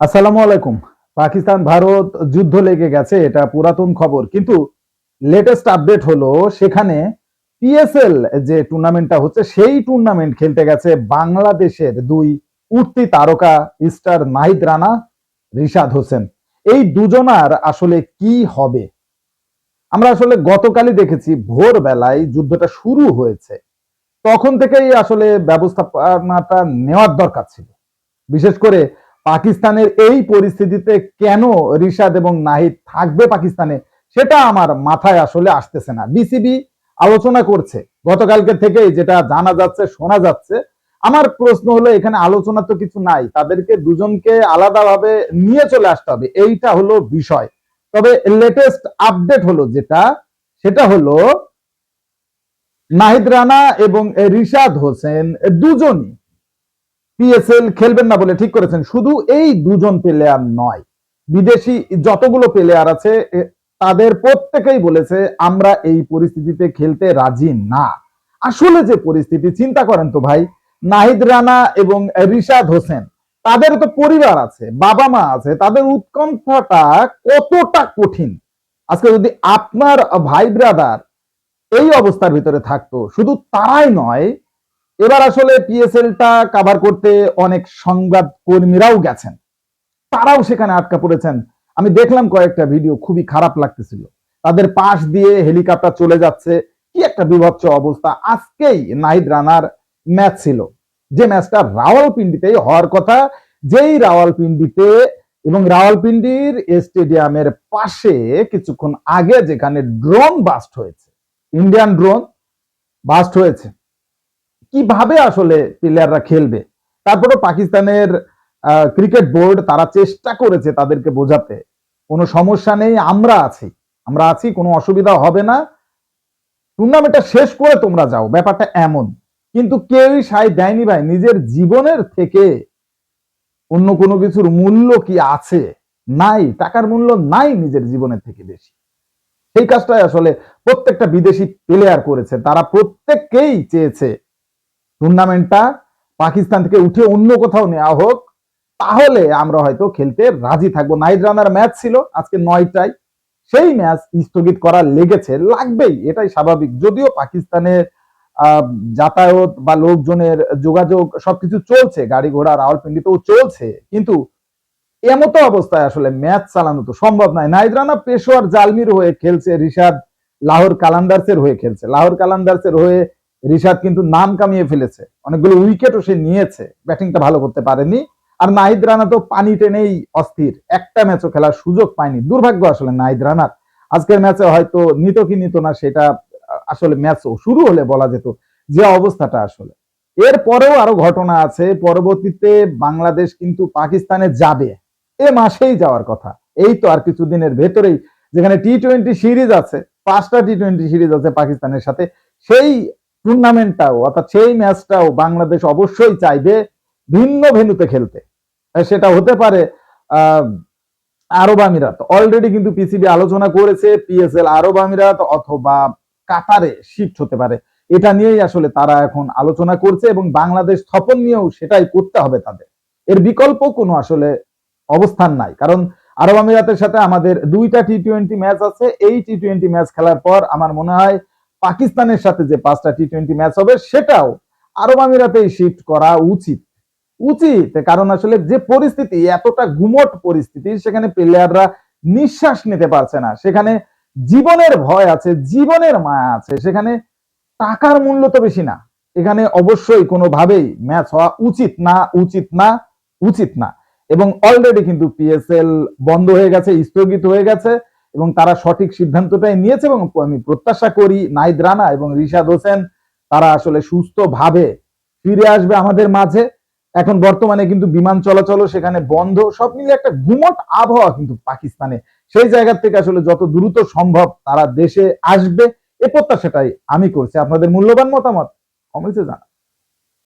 আসসালামু আলাইকুম। পাকিস্তান ভারত যুদ্ধ লেগে গেছে, এটা পুরাতন খবর। কিন্তু লেটেস্ট আপডেট হলো, সেখানে পিএসএল যে টুর্নামেন্টটা হচ্ছে, সেই টুর্নামেন্ট খেলতে গেছে বাংলাদেশের দুই উঠতি তারকা স্টার নাহিদ রানা, রিশাদ হোসেন। এই দুজনার আসলে কি হবে? আমরা আসলে গতকালই দেখেছি, ভোরবেলায় যুদ্ধটা শুরু হয়েছে। তখন থেকেই আসলে ব্যবস্থাপনাটা নেওয়ার দরকার ছিল। বিশেষ করে পাকিস্তানের এই পরিস্থিতিতে কেন রিশাদ এবং নাহিদ থাকবে পাকিস্তানে, সেটা আমার মাথায় আসলে আসতেছে না। বিসিবি আলোচনা করছে। গতকালকে থেকেই যেটা জানা যাচ্ছে, শোনা যাচ্ছে। আমার প্রশ্ন হলো, এখানে আলোচনা তো কিছু নাই। তাদেরকে দুজনকে আলাদাভাবে নিয়ে চলে আসতে হবে, এইটা হলো বিষয়। তবে লেটেস্ট আপডেট হলো যেটা, সেটা হলো নাহিদ রানা এবং রিশাদ হোসেন দুজনই পিএসএল খেলবেন না বলে ঠিক করেছেন। শুধু এই দুজন প্লেয়ার নয়, বিদেশি যতগুলো প্লেয়ার আছে তাদের প্রত্যেকেই বলেছে, আমরা এই পরিস্থিতিতে খেলতে রাজি না। আসলে যে পরিস্থিতি, চিন্তা করেন তো ভাই, নাহিদ রানা এবং রিশাদ হোসেন, তাদের তো পরিবার আছে, বাবা মা আছে, তাদের উৎকণ্ঠাটা কতটা কঠিন? আজকে যদি আপনার ভাই ব্রাদার এই অবস্থার ভিতরে থাকতো, শুধু তারাই নয় এবার আসলে পিএসএলটা কাভার করতে অনেক সংবাদ কর্মীরাও গেছেন। তারাও সেখানে আটকা পড়েছেন। আমি দেখলাম কয়েকটা ভিডিও খুবই খারাপ লাগতেছিল। তাদের পাশ দিয়ে হেলিকপ্টার চলে যাচ্ছে। কি একটা বিভৎস অবস্থা। আজকেই নাহিদ রানার ম্যাচ ছিল। যে ম্যাচটা রাওয়ালপিন্ডিতেই হওয়ার কথা, যেই রাওয়ালপিন্ডিতে এবং রাওয়ালপিন্ডির স্টেডিয়ামের পাশে কিছুক্ষণ আগে যেখানে ড্রোন বাস্ট হয়েছে ইন্ডিয়ান ড্রোন বাস্ট হয়েছে। কীভাবে আসলে প্লেয়াররা খেলবে? তারপরে পাকিস্তানের ক্রিকেট বোর্ড তারা চেষ্টা করেছে তাদেরকে বোঝাতে। কোনো সমস্যা নেই, আমরা আছি। আমরা আছি, কোনো অসুবিধা হবে না। টুর্নামেন্টটা শেষ করে তোমরা যাও, ব্যাপারটা এমন। কিন্তু কেউই সাই দেয়নি ভাই, নিজের জীবনের থেকে অন্য কোনো কিছুর মূল্য কি আছে? নাই, টাকার মূল্য নাই নিজের জীবনের থেকে বেশি। সেই কাজটাই আসলে প্রত্যেকটা বিদেশি প্লেয়ার করেছে। তারা প্রত্যেককেই চেয়েছে টুর্নামেন্টটা পাকিস্তান থেকে উঠে অন্য কোথাও নেওয়া হোক, তাহলে আমরা হয়তো খেলতে রাজি থাকব। নাইট রানার ম্যাচ ছিল, আজকে নয়টায়। সেই ম্যাচ স্থগিত করা লেগেছে, লাগবেই, এটাই স্বাভাবিক। যদিও পাকিস্তানের যাতায়াত বা লোকজনের যোগাযোগ সবকিছু চলছে, গাড়ি ঘোড়া, রাওয়ালপিন্ডিতেও চলছে, কিন্তু এমতো অবস্থায় আসলে ম্যাচ চালানো তো সম্ভব নয়। নাইদ রানা পেশোয়ার জালমির হয়ে খেলছে রিশাদ, লাহোর কালান্দার্সের হয়ে খেলছে। লাহোর কালান্দার্সের হয়ে রিশাদ কিন্তু নাম কামিয়ে ফেলেছে। অনেকগুলো উইকেটও সে নিয়েছে। ব্যাটিংটা ভালো করতে পারেনি। আর নাহিদ রানা তো পানি টেনেই অস্থির। একটা ম্যাচও খেলার সুযোগ পায়নি। দুর্ভাগ্য আসলে নাহিদ রানার। আজকের ম্যাচে হয়তো নিত কি নিত না, সেটা আসলে ম্যাচ শুরু হলে বলা যেত যে অবস্থাটা আসলে। এরপরেও আরও ঘটনা আছে। পরবর্তীতে বাংলাদেশ কিন্তু পাকিস্তানে যাবে। এ মাসেই যাওয়ার কথা। এই তো আর কিছুদিনের ভেতরেই। যেখানে টি টোয়েন্টি সিরিজ আছে, পাঁচটা টি টোয়েন্টি সিরিজ আছে পাকিস্তানের সাথে। সেই টুর্নামেন্টটাও অর্থাৎ সেই ম্যাচটাও বাংলাদেশ অবশ্যই চাইবে ভিন্ন ভেন্যুতে খেলতে। সেটা হতে পারে আরব আমিরাত। অলরেডি কিন্তু পিসিবি আলোচনা করেছে পিএসএল আরব আমিরাত অথবা কাতারে শিফট হতে পারে। এটা নিয়েই আসলে তারা এখন আলোচনা করছে এবং বাংলাদেশ স্থাপন নিয়েও সেটাই করতে হবে তাদের। এর বিকল্প কোনো আসলে অবস্থান নাই। কারণ আরব আমিরাতের সাথে আমাদের দুইটা টি টোয়েন্টি ম্যাচ আছে। এই টি টোয়েন্টি ম্যাচ খেলার পর আমার মনে হয় পাকিস্তানের সাথে যে পাঁচটা টি টোয়েন্টি ম্যাচ হবে, সেটাও আরব আমিরাতেই শিফট করা উচিত। উচিত, কারণ আসলে যে পরিস্থিতি, এতটা গুমট পরিস্থিতি, সেখানে প্লেয়াররা নিঃশ্বাস নিতে পারছে না। সেখানে জীবনের ভয় আছে, জীবনের মায়া আছে, সেখানে টাকার মূল্য তো বেশি না। এখানে অবশ্যই কোনোভাবেই ম্যাচ হওয়া উচিত না উচিত না উচিত না। এবং অলরেডি কিন্তু পিএসএল বন্ধ হয়ে গেছে, স্থগিত হয়ে গেছে। এবং তারা সঠিক সিদ্ধান্তটাই নিয়েছে এবং আমি প্রত্যাশা করি নাইদ রানা এবং রিশাদ হোসেন তারা আসলে সুস্থভাবে ফিরে আসবে আমাদের মাঝে। এখন বর্তমানে কিন্তু বিমান চলাচলও সেখানে বন্ধ। সব মিলে একটা গুমট আবহাওয়া কিন্তু পাকিস্তানে। সেই জায়গা থেকে আসলে যত দ্রুত সম্ভব তারা দেশে আসবে। এ প্রত্যাশাটাই আমি করছি। আপনাদের মূল্যবান মতামত কমেন্টে জানা